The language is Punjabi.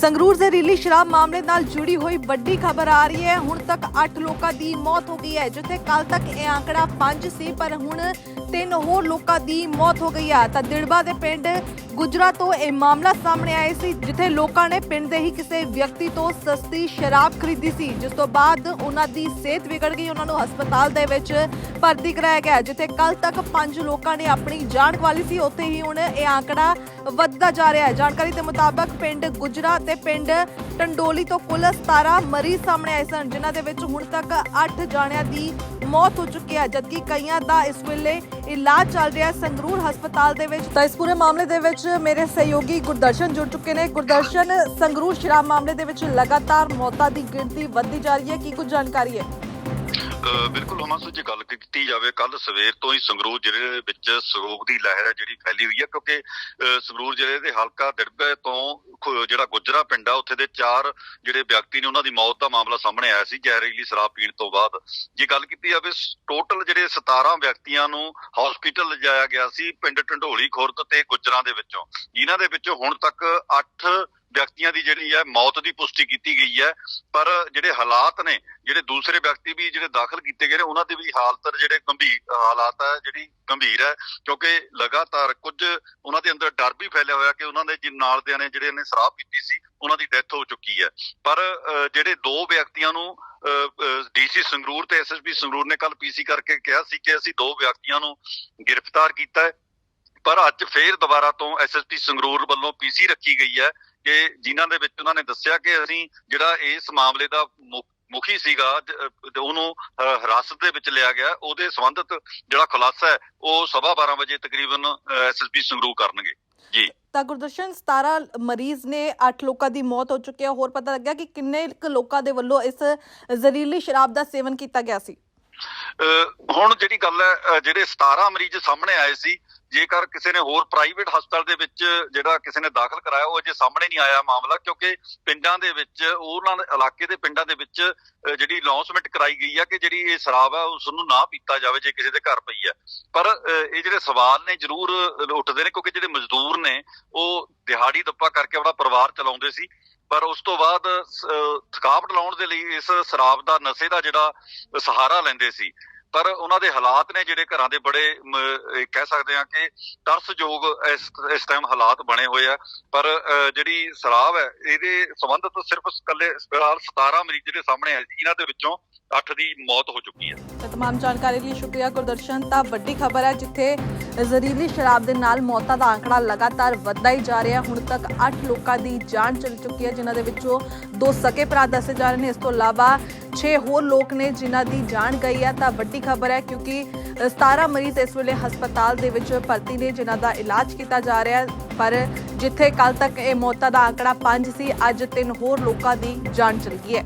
ਸੰਗਰੂਰ ਜ਼ਹਿਰੀਲੀ ਸ਼ਰਾਬ ਮਾਮਲੇ ਨਾਲ ਜੁੜੀ ਹੋਈ ਵੱਡੀ ਖਬਰ ਆ ਰਹੀ ਹੈ। ਹੁਣ ਤੱਕ 8 ਲੋਕਾਂ ਦੀ ਮੌਤ ਹੋ ਗਈ ਹੈ, ਜਿੱਥੇ ਕੱਲ ਤੱਕ ਇਹ ਆંકੜਾ 5 ਸੀ, ਪਰ ਹੁਣ ਤਿੰਨ ਹੋਰ ਲੋਕਾਂ ਦੀ ਮੌਤ ਹੋ ਗਈ ਹੈ ਤਾਂ ਦਿੜਬਾ ਦੇ ਪਿੰਡ ਗੁਜਰਾ ਤੋਂ ਇਹ ਮਾਮਲਾ ਸਾਹਮਣੇ ਆਇਆ ਸੀ, ਜਿੱਥੇ ਲੋਕਾਂ ਨੇ ਪਿੰਡ ਦੇ ਹੀ ਕਿਸੇ ਵਿਅਕਤੀ ਤੋਂ ਸਸਤੀ ਸ਼ਰਾਬ ਖਰੀਦੀ ਸੀ, ਜਿਸ ਤੋਂ ਬਾਅਦ ਉਹਨਾਂ ਦੀ ਸਿਹਤ ਵਿਗੜ ਗਈ। ਉਹਨਾਂ ਨੂੰ ਹਸਪਤਾਲ ਦੇ ਵਿੱਚ ਭਰਤੀ ਕਰਾਇਆ ਗਿਆ, ਜਿੱਥੇ ਕੱਲ ਤੱਕ 5 ਲੋਕਾਂ ਨੇ ਆਪਣੀ ਜਾਨ ਗਵਾਲੀ ਸੀ। ਉੱਥੇ ਹੀ ਹੁਣ ਇਹ ਆંકੜਾ ਵੱਧਦਾ ਜਾ ਰਿਹਾ ਹੈ। ਜਾਣਕਾਰੀ ਦੇ ਮੁਤਾਬਕ ਪਿੰਡ ਗੁਜਰਾ ਤੇ ਪਿੰਡ ਟੰਡੋਲੀ ਤੋਂ ਕੁੱਲ 17 ਮਰੀਜ਼ ਸਾਹਮਣੇ ਆਏ ਸਨ, ਜਿਨ੍ਹਾਂ ਦੇ ਵਿੱਚ ਹੁਣ ਤੱਕ 8 ਜਾਣਿਆਂ ਦੀ ਮੌਤ ਹੋ ਚੁੱਕੀ ਹੈ, ਜਦਕਿ ਕਈਆਂ ਦਾ ਇਸ ਵੇਲੇ ਇਲਾਜ ਚੱਲ ਰਿਹਾ ਸੰਗਰੂਰ ਹਸਪਤਾਲ ਦੇ ਵਿੱਚ। ਤਾਂ ਇਸ ਪੂਰੇ ਮਾਮਲੇ ਦੇ ਵਿੱਚ ਮੇਰੇ ਸਹਿਯੋਗੀ ਗੁਰਦਰਸ਼ਨ ਜੁੜ ਚੁੱਕੇ ਨੇ। ਗੁਰਦਰਸ਼ਨ, ਸੰਗਰੂਰ ਸ਼ਰਾਬ ਮਾਮਲੇ ਦੇ ਵਿੱਚ ਲਗਾਤਾਰ ਮੌਤਾਂ ਦੀ ਗਿਣਤੀ ਵੱਧਦੀ ਜਾ ਰਹੀ ਹੈ। ਕੀ ਕੁਝ ਜਾਣਕਾਰੀ ਹੈ? ਅ, ਬਿਲਕੁਲ ਹਮਾਸੂ ਜੇ ਗੱਲ ਕੀਤੀ ਜਾਵੇ ਕੱਲ ਸਵੇਰ ਤੋਂ ਹੀ ਸੰਗਰੂਰ ਜ਼ਿਲ੍ਹੇ ਦੇ ਵਿੱਚ ਸਰੋਗ ਦੀ ਲਹਿਰ ਹੈ ਜਿਹੜੀ ਫੈਲੀ ਹੋਈ ਹੈ ਕਿਉਂਕਿ ਸੰਗਰੂਰ ਜ਼ਿਲ੍ਹੇ ਦੇ ਹਲਕਾ ਦਿੜਬੇ ਤੋਂ ਜਿਹੜਾ ਗੁਜਰਾ ਪਿੰਡ ਆ ਉੱਥੇ ਦੇ ਚਾਰ ਜਿਹੜੇ ਵਿਅਕਤੀ ਨੇ ਉਹਨਾਂ ਦੀ ਮੌਤ ਦਾ ਮਾਮਲਾ ਸਾਹਮਣੇ ਆਇਆ ਸੀ ਜ਼ਹਿਰੀਲੀ ਸ਼ਰਾਬ ਪੀਣ ਤੋਂ ਬਾਅਦ। ਜੇ ਗੱਲ ਕੀਤੀ ਜਾਵੇ ਟੋਟਲ ਜਿਹੜੇ 17 ਵਿਅਕਤੀਆਂ ਨੂੰ ਹਸਪੀਟਲ ਲਿਜਾਇਆ ਗਿਆ ਸੀ ਪਿੰਡ ਢੰਡੋਲੀ ਖੁਰਦ ਤੇ ਗੁਜਰਾਂ ਦੇ ਵਿੱਚੋਂ। ਜਿਨ੍ਹਾਂ ਦੇ ਵਿੱਚੋਂ ਹੁਣ ਤੱਕ 8 ਵਿਅਕਤੀਆਂ ਦੀ ਜਿਹੜੀ ਹੈ ਮੌਤ ਦੀ ਪੁਸ਼ਟੀ ਕੀਤੀ ਗਈ ਹੈ। ਪਰ ਜਿਹੜੇ ਹਾਲਾਤ ਨੇ ਜਿਹੜੇ ਦੂਸਰੇ ਵਿਅਕਤੀ ਵੀ ਜਿਹੜੇ ਦਾਖਲ ਕੀਤੇ ਗਏ ਨੇ, ਉਹਨਾਂ ਦੇ ਵੀ ਹਾਲਤ ਜਿਹੜੇ ਗੰਭੀਰ ਹਾਲਾਤ ਹੈ ਜਿਹੜੀ ਗੰਭੀਰ ਹੈ, ਕਿਉਂਕਿ ਲਗਾਤਾਰ ਕੁਝ ਉਹਨਾਂ ਦੇ ਅੰਦਰ ਡਰ ਵੀ ਫੈਲਿਆ ਹੋਇਆ ਕਿ ਉਹਨਾਂ ਦੇ ਜਿਨ ਨਾਲ ਦੇ ਨੇ ਜਿਹੜੇ ਨੇ ਸ਼ਰਾਬ ਪੀਤੀ ਸੀ, ਉਹਨਾਂ ਦੀ ਡੈਥ ਹੋ ਚੁੱਕੀ ਹੈ। ਪਰ ਜਿਹੜੇ ਦੋ ਵਿਅਕਤੀਆਂ ਨੂੰ ਡੀਸੀ ਸੰਗਰੂਰ ਤੇ ਐਸਐਸਪੀ ਸੰਗਰੂਰ ਨੇ ਕੱਲ ਪੀਸੀ ਕਰਕੇ ਕਿਹਾ ਸੀ ਕਿ ਅਸੀਂ ਦੋ ਵਿਅਕਤੀਆਂ ਨੂੰ ਗ੍ਰਿਫਤਾਰ ਕੀਤਾ ਹੈ। ਪਰ ਅੱਜ ਫੇਰ ਦੁਬਾਰਾ ਤੋਂ ਐਸਐਸਪੀ ਸੰਗਰੂਰ ਵੱਲੋਂ ਪੀਸੀ ਰੱਖੀ ਗਈ ਹੈ ਕਿ ਜਿਨ੍ਹਾਂ ਦੇ ਵਿੱਚ ਉਹਨਾਂ ਨੇ ਦੱਸਿਆ ਕਿ ਅਸੀਂ ਜਿਹੜਾ ਇਸ ਮਾਮਲੇ ਦਾ ਮੁ- ਮੁਖੀ ਸੀਗਾ ਤੇ ਉਹਨੂੰ ਹਿਰਾਸਤ ਦੇ ਵਿੱਚ ਲਿਆ ਗਿਆ। ਉਹਦੇ ਸੰਬੰਧਿਤ ਜਿਹੜਾ ਖੁਲਾਸਾ ਹੈ ਉਹ ਸਵਾ 12 ਵਜੇ ਤਕਰੀਬਨ ਐਸਐਸਪੀ ਸੰਗਰੂਰ ਕਰਨਗੇ। ਜੀ। ਤਾਂ ਗੁਰਦਰਸ਼ਨ 17 ਮਰੀਜ਼ ਨੇ 8 ਲੋਕਾਂ ਦੀ ਮੌਤ ਹੋ ਚੁੱਕੀ ਹੈ। ਹੋਰ ਪਤਾ ਲੱਗਿਆ ਕਿ ਕਿੰਨੇ ਲੋਕਾਂ ਦੇ ਵੱਲੋਂ ਇਸ ਜ਼ਹਿਰੀਲੀ ਸ਼ਰਾਬ ਦਾ ਸੇਵਨ ਕੀਤਾ ਗਿਆ ਸੀ? ਹੁਣ ਜਿਹੜੀ ਗੱਲ ਹੈ ਜਿਹੜੇ 17 ਮਰੀਜ਼ ਸਾਹਮਣੇ ਆਏ ਸੀ ਜੇਕਰ ਕਿਸੇ ਨੇ ਹੋਰ ਪ੍ਰਾਈਵੇਟ ਹਸਪਤਾਲ ਦੇ ਵਿੱਚ ਜਿਹੜਾ ਕਿਸੇ ਨੇ ਦਾਖਲ ਕਰਾਇਆ, ਉਹ ਅਜੇ ਸਾਹਮਣੇ ਨਹੀਂ ਆਇਆ ਮਾਮਲਾ, ਕਿਉਂਕਿ ਪਿੰਡਾਂ ਦੇ ਵਿੱਚ, ਉਹਨਾਂ ਦੇ ਇਲਾਕੇ ਦੇ ਪਿੰਡਾਂ ਦੇ ਵਿੱਚ ਜਿਹੜੀ ਅਨਾਉਂਸਮੈਂਟ ਕਰਾਈ ਗਈ ਹੈ ਕਿ ਜਿਹੜੀ ਇਹ ਸ਼ਰਾਬ ਹੈ ਉਸ ਨੂੰ ਨਾ ਪੀਤਾ ਜਾਵੇ ਜੇ ਕਿਸੇ ਦੇ ਘਰ ਪਈ ਹੈ ਪਰ ਇਹ ਜਿਹੜੇ ਸਵਾਲ ਨੇ ਜ਼ਰੂਰ ਉੱਠਦੇ ਨੇ, ਕਿਉਂਕਿ ਜਿਹੜੇ ਮਜ਼ਦੂਰ ਨੇ, ਉਹ ਦਿਹਾੜੀ ਦੱਪਾ ਕਰਕੇ ਆਪਣਾ ਪਰਿਵਾਰ ਚਲਾਉਂਦੇ ਸੀ। ਪਰ ਉਸ ਤੋਂ ਬਾਅਦ ਥਕਾਵਟ ਲਾਉਣ ਦੇ ਲਈ ਇਸ ਸ਼ਰਾਬ ਦਾ, ਨਸ਼ੇ ਦਾ ਜਿਹੜਾ ਸਹਾਰਾ ਲੈਂਦੇ ਸੀ। ਪਰ ਉਹਨਾਂ ਦੇ ਹਾਲਾਤ ਨੇ ਜਿਹੜੇ ਘਰਾਂ ਦੇ ਬੜੇ ਕਹਿ ਸਕਦੇ ਆ ਕਿ ਤਰਸਯੋਗ ਇਸ ਇਸ ਟਾਈਮ ਹਾਲਾਤ ਬਣੇ ਹੋਏ ਆ। ਪਰ ਜਿਹੜੀ ਸ਼ਰਾਬ ਹੈ, ਇਹਦੇ ਸੰਬੰਧਿਤ ਸਿਰਫ ਇਕੱਲੇ ਫਿਲਹਾਲ 17 ਮਰੀਜ਼ ਜਿਹੜੇ ਸਾਹਮਣੇ ਆਏ ਇਹਨਾਂ ਦੇ ਵਿੱਚੋਂ 8 ਦੀ ਮੌਤ ਹੋ ਚੁੱਕੀ ਹੈ। ਤਾਂ ਤਮਾਮ ਜਾਣਕਾਰੀ ਲਈ ਸ਼ੁਕਰੀਆ ਗੁਰਦਰਸ਼ਨ। ਤਾਂ ਵੱਡੀ ਖਬਰ ਹੈ ਜਿੱਥੇ ਜ਼ਹਿਰੀਲੀ ਸ਼ਰਾਬ ਦੇ ਨਾਲ ਮੌਤਾਂ ਦਾ ਆંકੜਾ ਲਗਾਤਾਰ ਵੱਧਦਾ ਹੀ ਜਾ ਰਿਹਾ ਹੁਣ ਤੱਕ 8 ਲੋਕਾਂ ਦੀ ਜਾਨ ਚਲ ਚੁੱਕੀ ਹੈ, ਜਿਨ੍ਹਾਂ ਦੇ ਵਿੱਚੋਂ ਦੋ ਸਕੇ ਭਰਾ ਦੱਸੇ ਜਾ ਰਹੇ ਨੇ। ਇਸ ਤੋਂ ਇਲਾਵਾ 6 ਹੋਰ ਲੋਕ ਨੇ ਜਿਨ੍ਹਾਂ ਦੀ ਜਾਨ ਗਈ ਹੈ ਤਾਂ ਵੱਡੀ ਖਬਰ ਹੈ ਕਿਉਂਕਿ ਅ, 17 ਮਰੀਜ਼ ਇਸ ਵੇਲੇ ਹਸਪਤਾਲ ਦੇ ਵਿੱਚ ਭਰਤੀ ਨੇ ਜਿਨ੍ਹਾਂ ਦਾ ਇਲਾਜ ਕੀਤਾ ਜਾ ਰਿਹਾ ਹੈ। ਪਰ ਜਿੱਥੇ ਕੱਲ ਤੱਕ ਇਹ ਮੌਤਾਂ ਦਾ ਆંકੜਾ 5 ਸੀ ਅੱਜ ਤਿੰਨ ਹੋਰ ਲੋਕਾਂ ਦੀ ਜਾਨ ਚਲ ਗਈ ਹੈ।